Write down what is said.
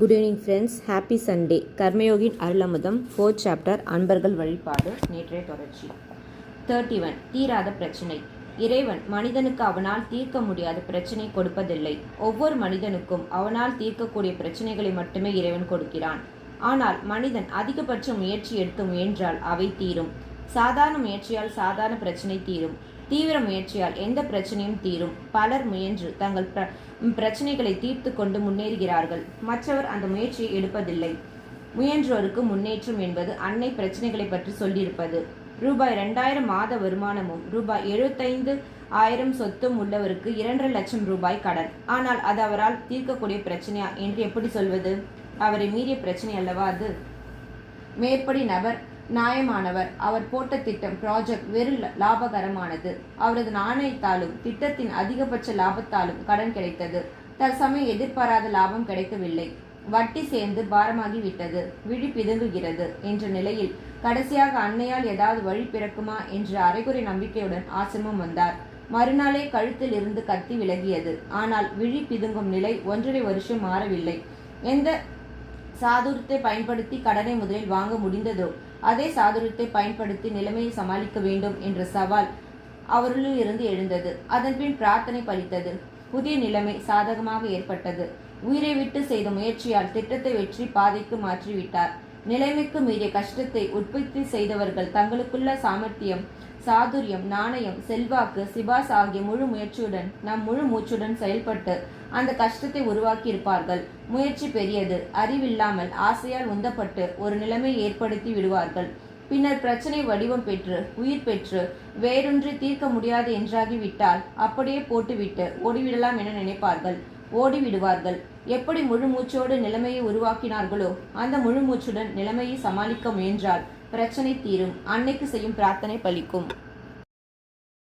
Good evening friends happy Sunday Karmayogin Arulamudham fourth chapter அன்பர்கள் வழிபாடு நேற்றைய தொடர்ச்சி. தேர்ட்டி ஒன் தீராத பிரச்சனை. இறைவன் மனிதனுக்கு அவனால் தீர்க்க முடியாத பிரச்சனை கொடுப்பதில்லை. ஒவ்வொரு மனிதனுக்கும் அவனால் தீர்க்கக்கூடிய பிரச்சனைகளை மட்டுமே இறைவன் கொடுக்கிறான். ஆனால் மனிதன் அதிகபட்ச முயற்சி எடுத்து முயன்றால் அவை தீரும். சாதாரண முயற்சியால் சாதாரண பிரச்சனை தீரும். தீவிர முயற்சியால் எந்த பிரச்சனையும் தீரும். பலர் முயன்று தங்கள் பிர பிரச்சனைகளை தீர்த்து கொண்டு முன்னேறுகிறார்கள். மற்றவர் அந்த முயற்சியை எடுப்பதில்லை. முயன்றோருக்கு முன்னேற்றம் என்பது அன்னை பிரச்சனைகளை பற்றி சொல்லியிருப்பது. ரூபாய் ரெண்டாயிரம் மாத வருமானமும் ரூபாய் எழுபத்தைந்து ஆயிரம் சொத்தும் உள்ளவருக்கு இரண்டரை லட்சம் ரூபாய் கடன். ஆனால் அது அவரால் தீர்க்கக்கூடிய பிரச்சனையா என்று எப்படி சொல்வது? அவரை மீறிய பிரச்சனை அல்லவா அது? மேற்படி நபர் நியாயமானவர். அவர் போட்ட திட்டம் ப்ராஜெக்ட் வெறும் லாபகரமானது. அவரது நாணயத்தாலும் திட்டத்தின் அதிகபட்ச லாபத்தாலும் கடன் கிடைத்தது. தற்சமயம் எதிர்பாராத லாபம் கிடைக்கவில்லை. வட்டி சேர்ந்து பாரமாகிவிட்டது. விழி பிதுங்குகிறது என்ற நிலையில் கடைசியாக அன்னையால் ஏதாவது வழி பிறக்குமா என்ற அரைகுறை நம்பிக்கையுடன் ஆசிரமம் வந்தார். மறுநாளே கழுத்தில் இருந்து கத்தி விலகியது. ஆனால் விழி பிதுங்கும் நிலை ஒன்றரை வருஷம் மாறவில்லை. எந்த சாதுரத்தை பயன்படுத்தி கடனை முதலில் வாங்க முடிந்ததோ அதே சாதுரியத்தை பயன்படுத்தி நிலைமையை சமாளிக்க வேண்டும் என்ற சவால் அவருளில் இருந்து எழுந்தது. அதன்பின் பிரார்த்தனை பலித்தது. புதிய நிலைமை சாதகமாக ஏற்பட்டது. உயிரை விட்டு செய்த முயற்சியால் திட்டத்தை வெற்றி பாதைக்கு மாற்றிவிட்டார். நிலைமைக்கு மீறிய கஷ்டத்தை உற்பத்தி செய்தவர்கள் தங்களுக்குள்ள சாமர்த்தியம் சாதுரியம் நாணயம் செல்வாக்கு சிபாஸ் ஆகிய முழு முயற்சியுடன் நம் முழு மூச்சுடன் செயல்பட்டு அந்த கஷ்டத்தை உருவாக்கி இருப்பார்கள் முயற்சி பெரியது. அறிவில்லாமல் ஆசையால் உந்தப்பட்டு ஒரு நிலைமை ஏற்படுத்தி விடுவார்கள். பின்னர் பிரச்சனை வடிவம் பெற்று உயிர் பெற்று வேறொன்று தீர்க்க முடியாது என்றாகிவிட்டால் அப்படியே போட்டுவிட்டு ஓடிவிடலாம் என நினைப்பார்கள். ஓடிவிடுவார்கள். எப்படி முழு மூச்சோடு நிலைமையை உருவாக்கினார்களோ அந்த முழு மூச்சுடன் நிலைமையை சமாளிக்க முயன்றால் பிரச்சனை தீரும். அன்னைக்கு செய்யும் பிரார்த்தனை பலிக்கும்.